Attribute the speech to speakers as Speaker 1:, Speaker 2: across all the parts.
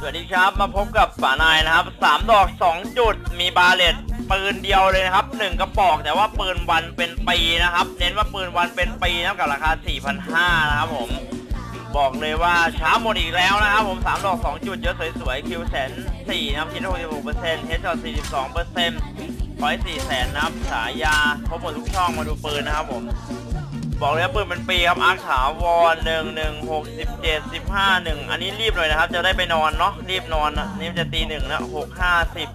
Speaker 1: สวัสดีครับมาพบกับป่านายนะครับสามดอกสองจุดมีบาเลตปืนเดียวเลยนะครับหนึ่งกระบอกแต่ว่าปืนวันเป็นปีนะครับ เน้นว่าปืนวันเป็นปีนะครับกับราคา 4,500นะครับผมบอกเลยว่าช้าหมดอีกแล้วนะครับผมสามดอกสองจุดเยอะสวยๆคิวแสนสี่นะครับคิดหกสิบหกเปอร์เซ็นต์เฮดช็อตสี่สิบสองเปอร์เซ็นต์พอยสี่แสนนะครับฉายาครบหมดทุกช่องมาดูปืนนะครับผม บอกเลยว่าปืนเป็นปีครับอาร์คาวรหนึ่งหนึ่งหกสิบเจ็ดสิบห้าหนึ่งอันนี้รีบเลยนะครับ จะได้ไปนอนเนาะรีบนอนนะนี่มันจะตีหนึ่งนะหกห้าสิบ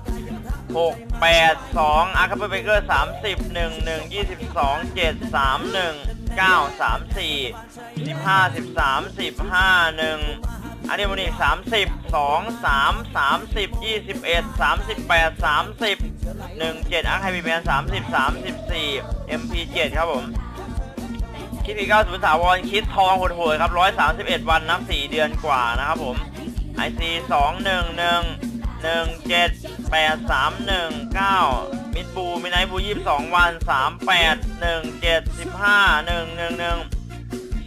Speaker 1: หกแปดสองอาร์คเปเบเกอร์สามสิบหนึ่งหนึ่งยี่สิบสองเจ็ดสามหนึ่งเก้าสามสี่สิบห้าสิบสามสิบห้าหนึ่งอันนี้วันนี้สามสิบสองสามสามสิบยี่สิบเอ็ดสามสิบแปดสามสิบหนึ่งเจ็ดอาร์คไฮบีแมนสามสิบสามสิบสี่เอ็มพีเจ็ดครับผม คิดอีก90สาวรคิดทองหดหดๆครับ 131 วันนับ 4 เดือนกว่านะครับผม IC 211 17831 มิดบูมิไนบู 22 วัน 381715 111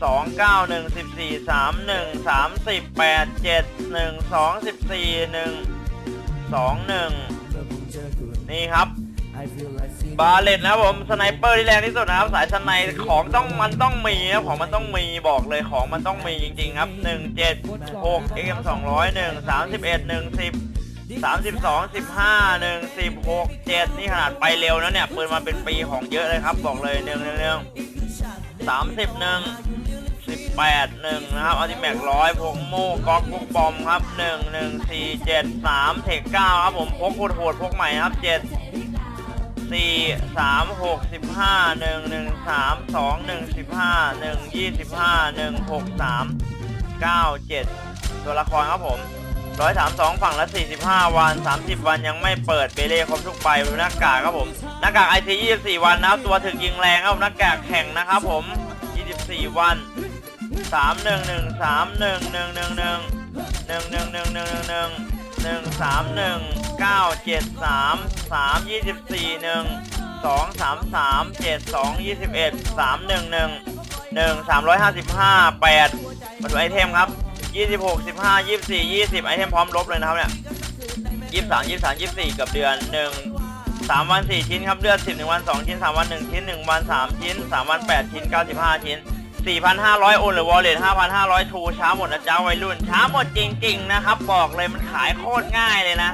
Speaker 1: 29 1 14 31 30 8 7 1 2 14 1 2 1 นี่ครับ บาเลตนะครับผมสไนเปอร์ที่แรงที่สุดนะครับสายสไนของต้องมันต้องมีนะของมันต้องมีบอกเลยของมันต้องมีจริงๆครับหนึ่งเจ็ดหกเอ็มสองร้อยหนึ่งสามสิบเอ็ดหนึ่งสิบสามสิบสองสิบห้าหนึ่งสิบหกเจ็ดนี่ขนาดไปเร็วนะเนี่ยปืนมาเป็นปีของเยอะเลยครับ บอกเลยหนึ่งหนึ่งหนึ่งสามสิบหนึ่งสิบแปดหนึ่งนะครับอัลติแม็กร้อยพกโม่ก๊อกพกบอมครับหนึ่งหนึ่งสี่เจ็ดสามเทคเก้าครับผมพกโหดๆพกใหม่ครับเจ็ด สี่สามหกสิบห้าหนึ่งหนึ่งสามสองหนึ่งสิบห้าหนึ่งยี่สิบห้าหนึ่งหกสามเก้าเจ็ดตัวละครครับผมร้อยสามสองฝั่งละสี่สิบห้าวันสามสิบวันยังไม่เปิดเบเล่ครบทุกใบดูหน้ากากครับผมหน้ากากไอซียี่สิบสี่วันนะครับตัวถึงยิงแรงครับหน้ากากแข่งนะครับผมยี่สิบสี่วันสามหนึ่งหนึ่งสามหนึ่งหนึ่งหนึ่งหนึ่งหนึ่งหนึ่งหนึ่งหนึ่งหนึ่งหนึ่งหนึ่งสามหนึ่ง เก้าเจ็ดสามสามยี่สิบสี่หนึ่งสองสามสามเจ็ดสองยี่สิบเอ็ดสามหนึ่งหนึ่งหนึ่งสามร้อยห้าสิบห้าแปดมาดูไอเทมครับยี่สิบหกสิบห้ายี่สิบสี่ยี่สิบไอเทมพร้อมลบเลยนะครับเนี่ยยี่สิบสามยี่สิบสามยี่สิบสี่กับเดือนหนึ่งสามวันสี่ชิ้นครับเลือดสิบหนึ่งวันสองชิ้นสามวันหนึ่งชิ้นหนึ่งวันสามชิ้นสามวันแปดชิ้นเก้าสิบห้าชิ้น4,500 โอนหรือวอลเล็ต5,500 ทูช้าหมดนะจ้าวัยรุ่น ช้าหมดจริง ๆ นะครับ บอกเลยมันขายโคตรง่ายเลยนะ